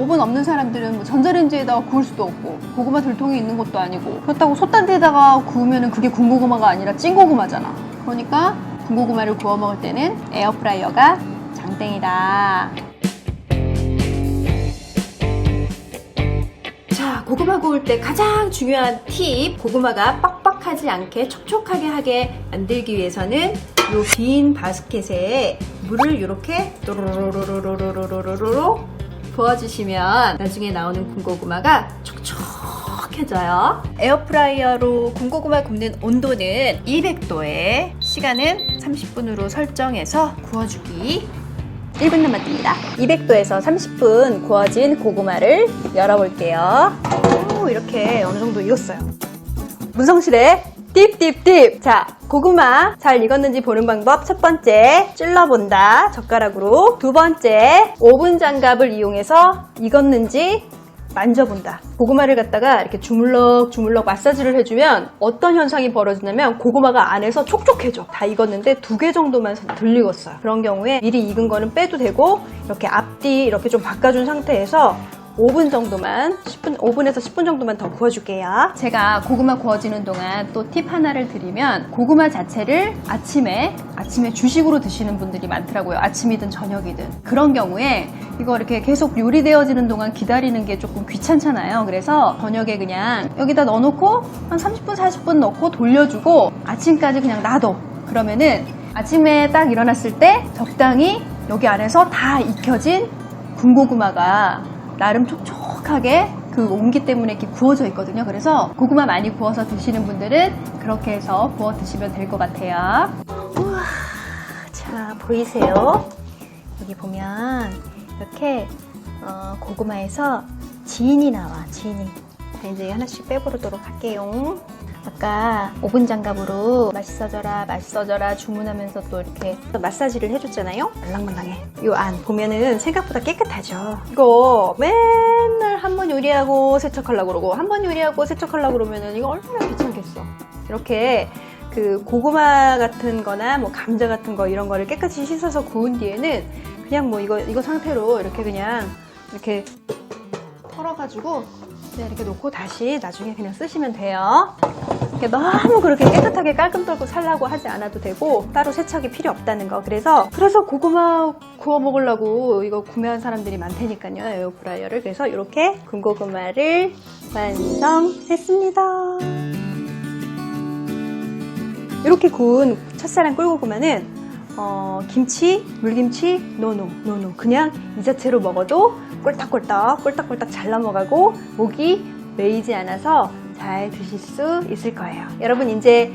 오븐 없는 사람들은 뭐 전자레인지에다가 구울 수도 없고 고구마 들통이 있는 것도 아니고 그렇다고 솥단지에다가 구우면 그게 군고구마가 아니라 찐고구마잖아 그러니까 군고구마를 구워 먹을 때는 에어프라이어가 장땡이다 자, 고구마 구울 때 가장 중요한 팁. 고구마가 빡빡하지 않게 촉촉하게 하게 만들기 위해서는 요 빈 바스켓에 물을 이렇게 또로로로로로로로로로 부어주시면 나중에 나오는 군고구마가 촉촉해져요. 에어프라이어로 군고구마 굽는 온도는 200도에 시간은 30분으로 설정해서 구워주기 1분 남았습니다. 200도에서 30분 구워진 고구마를 열어볼게요. 오, 이렇게 어느 정도 익었어요. 문성실의 팁팁팁! 자, 고구마 잘 익었는지 보는 방법 첫 번째, 찔러본다. 젓가락으로. 두 번째, 오븐 장갑을 이용해서 익었는지 만져본다. 고구마를 갖다가 이렇게 주물럭 주물럭 마사지를 해주면 어떤 현상이 벌어지냐면 고구마가 안에서 촉촉해져. 다 익었는데 두 개 정도만 덜 익었어요. 그런 경우에 미리 익은 거는 빼도 되고 이렇게 앞뒤 이렇게 좀 바꿔준 상태에서 5분 정도만 10분 5분에서 10분 정도만 더 구워줄게요. 제가 고구마 구워지는 동안 또 팁 하나를 드리면 고구마 자체를 아침에 아침에 주식으로 드시는 분들이 많더라고요. 아침이든 저녁이든 그런 경우에 이거 이렇게 계속 요리되어지는 동안 기다리는 게 조금 귀찮잖아요. 그래서 저녁에 그냥 여기다 넣어놓고 한 30분 40분 넣고 돌려주고 아침까지 그냥 놔둬. 그러면은 아침에 딱 일어났을 때 적당히 여기 안에서 다 익혀진 군고구마가 나름 촉촉하게 그 온기 때문에 이렇게 구워져 있거든요. 그래서 고구마 많이 구워서 드시는 분들은 그렇게 해서 구워 드시면 될 것 같아요. 우와, 자 보이세요? 여기 보면 이렇게 어, 고구마에서 진이 나와 진이. 자, 이제 하나씩 빼보도록 할게요. 아까 오븐 장갑으로 맛있어져라 맛있어져라 주문하면서 또 이렇게 마사지를 해줬잖아요? 말랑말랑해. 요 안 보면은 생각보다 깨끗하죠. 이거 맨날 한 번 요리하고 세척하려고 그러고 한 번 요리하고 세척하려고 그러면은 이거 얼마나 귀찮겠어. 이렇게 그 고구마 같은 거나 뭐 감자 같은 거 이런 거를 깨끗이 씻어서 구운 뒤에는 그냥 뭐 이거 이거 상태로 이렇게 그냥 이렇게 털어가지고 그냥 이렇게 놓고 다시 나중에 그냥 쓰시면 돼요. 이렇게 너무 그렇게 깨끗하게 깔끔 떨고 살라고 하지 않아도 되고 따로 세척이 필요 없다는 거. 그래서 그래서 고구마 구워 먹으려고 이거 구매한 사람들이 많다니까요. 에어프라이어를. 그래서 이렇게 군고구마를 완성했습니다. 이렇게 구운 첫사랑 꿀고구마는 어, 김치, 물김치, 노노, 노노. 그냥 이 자체로 먹어도 꼴딱꼴딱, 꼴딱꼴딱 잘 넘어가고 목이 메이지 않아서 잘 드실 수 있을 거예요. 여러분 이제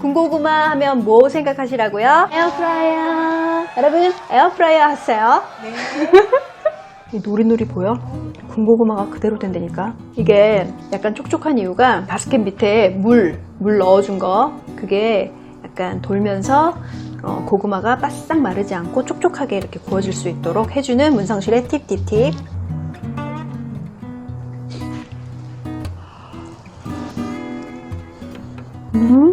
군고구마 하면 뭐 생각하시라고요? 에어프라이어. 여러분 에어프라이어 하세요. 이 노리노리 보여? 군고구마가 그대로 된다니까. 이게 약간 촉촉한 이유가 바스켓 밑에 물, 물 넣어준 거. 그게 약간 돌면서 어, 고구마가 바싹 마르지 않고 촉촉하게 이렇게 구워질 수 있도록 해주는 문성실의 팁팁팁. 음,